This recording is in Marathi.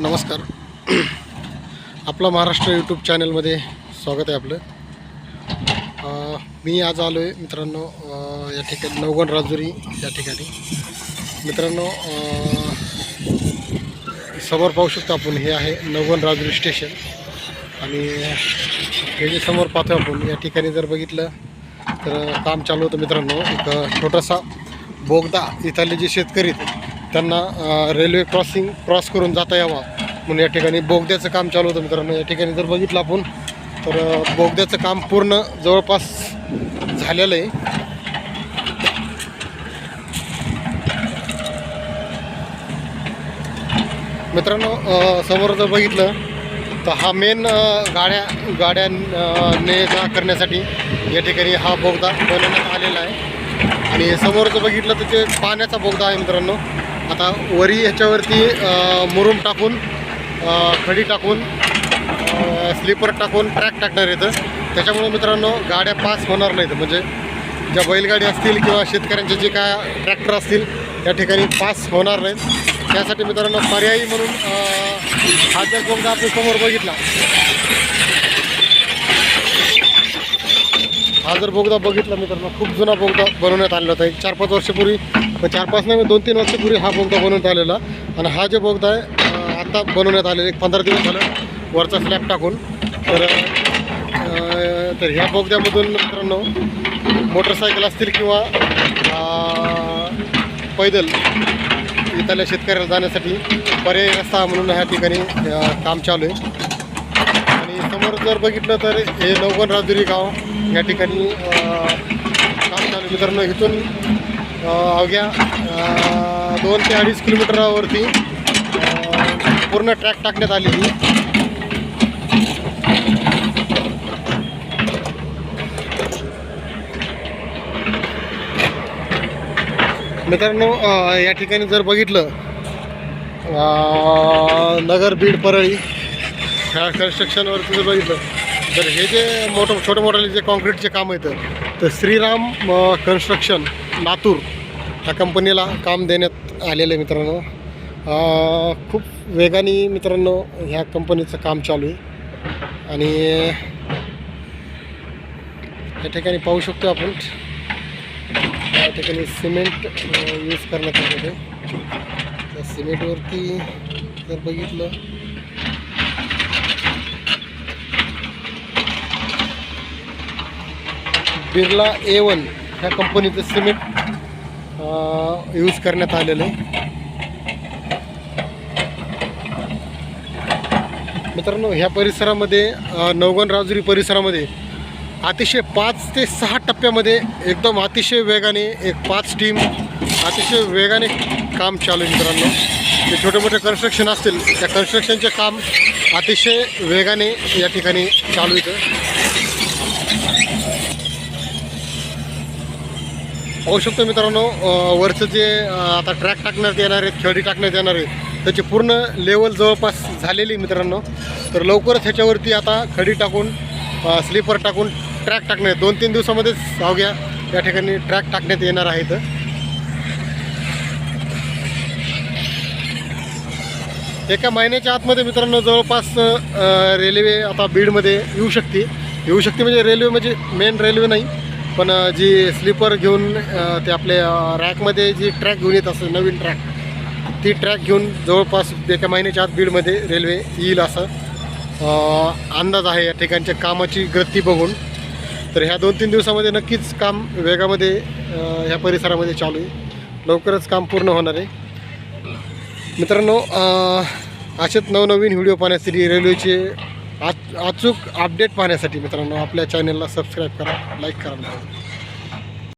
नमस्कार. आपला महाराष्ट्र यूट्यूब चॅनलमध्ये स्वागत आहे आपलं. मी आज आलो आहे मित्रांनो या ठिकाणी नवगण राजुरी या ठिकाणी. मित्रांनो समोर पाहू शकतो आपण हे आहे नवगण राजुरी स्टेशन आणि हे जे समोर पाहतो आपण या ठिकाणी जर बघितलं तर काम चालू होतं मित्रांनो. एक छोटासा बोगदा इथले जे शेतकरी आहेत, त्यांना रेल्वे क्रॉसिंग क्रॉस करून जाता यावा. म्हणून या ठिकाणी बोगद्याचं काम चालू होतं मित्रांनो. या ठिकाणी जर बघितलं आपण तर बोगद्याचं काम पूर्ण जवळपास झालेलं आहे. मित्रांनो समोर जर बघितलं तर हा मेन गाड्या गाड्या ने जा करण्यासाठी या ठिकाणी हा बोगदा बनवण्यात आलेला आहे. आणि समोर जर बघितलं तर ते पाण्याचा बोगदा आहे मित्रांनो. आता वरी ह्याच्यावरती मुरूम मुरुम टाकून खडी टाकून स्लीपर टाकून ट्रॅक टाकणार येतं त्याच्यामुळे मित्रांनो गाड्या पास होणार नाहीत. म्हणजे ज्या बैलगाडी असतील किंवा शेतकऱ्यांचे जे काय ट्रॅक्टर असतील त्या ठिकाणी पास होणार नाहीत. त्यासाठी मित्रांनो पर्यायी म्हणून हा जर कोणता आपण समोर बघितला हा जर बोगदा बघितला मित्रांनो खूप जुना बोगदा बनवण्यात आलेला होता. एक चार पाच वर्षापूर्वी चार पाच नाही दोन तीन वर्षापूर्वी हा बोगदा बनवण्यात आलेला. आणि हा जे बोगदा आहे आत्ता बनवण्यात आलेला एक पंधरा दिवस झालं वरचा स्लॅब टाकून. तर तर ह्या बोगद्यामधून मित्रांनो मोटरसायकल असतील किंवा पैदल इथल्या शेतकऱ्याला जाण्यासाठी पर्यायी रस्ता म्हणून ह्या ठिकाणी काम चालू आहे. समोर जर बघितलं तर हे नवगण राजुरी गाव या ठिकाणी काम चालू मित्रांनो. इथून अवघ्या दोन ते अडीच किलोमीटरावरती पूर्ण ट्रॅक टाकण्यात आलेली. मित्रांनो या ठिकाणी जर बघितलं नगर बीड परळी ह्या कन्स्ट्रक्शनवरती जर बघितलं तर हे जे मोठं छोटे मोठे जे कॉन्क्रीटचे काम येतं तर श्रीराम कन्स्ट्रक्शन लातूर ह्या कंपनीला काम देण्यात आलेलं आहे मित्रांनो. खूप वेगाने मित्रांनो ह्या कंपनीचं काम चालू आहे. आणि या ठिकाणी पाहू शकतो आपण. या ठिकाणी सिमेंट यूज करण्यात आलेलं आहे. त्या सिमेंटवरती जर बघितलं बिर्ला ए वन ह्या कंपनीचं सिमेंट यूज करण्यात आलेलं आहे. मित्रांनो ह्या परिसरामध्ये नवगण राजुरी परिसरामध्ये अतिशय पाच ते सहा टप्प्यामध्ये एकदम अतिशय वेगाने एक पाच टीम अतिशय वेगाने काम चालू आहे मित्रांनो. जे छोटे मोठे कन्स्ट्रक्शन असतील त्या कन्स्ट्रक्शनचे काम अतिशय वेगाने या ठिकाणी चालू येतं पाहू शकतो मित्रांनो वरचं जे आता ट्रॅक टाकण्यात येणार आहेत खेळी टाकण्यात येणार आहेत त्याची पूर्ण लेवल जवळपास झालेली आहे मित्रांनो. तर लवकरच ह्याच्यावरती आता खडी टाकून स्लीपर टाकून ट्रॅक टाकण्यात दोन तीन दिवसामध्येच अवघ्या या ठिकाणी ट्रॅक टाकण्यात येणार आहेत. एका महिन्याच्या आतमध्ये मित्रांनो जवळपास रेल्वे आता बीडमध्ये येऊ शकते. येऊ शकते म्हणजे रेल्वे म्हणजे मेन रेल्वे नाही. पण जी स्लीपर घेऊन ते आपल्या रॅकमध्ये जी ट्रॅक घेऊन येत असते नवीन ट्रॅक ती ट्रॅक घेऊन जवळपास एका महिन्याच्या आत बीडमध्ये रेल्वे येईल असं अंदाज आहे या ठिकाणच्या कामाची गती बघून. तर ह्या दोन तीन दिवसामध्ये नक्कीच काम वेगामध्ये ह्या परिसरामध्ये चालू आहे. लवकरच काम पूर्ण होणार आहे. मित्रांनो असेच नवनवीन व्हिडिओ पाहण्यासाठी रेल्वेचे आज अचूक अपडेट पाहण्यासाठी मित्रांनो आपल्या चॅनलला सबस्क्राईब करा लाईक करा.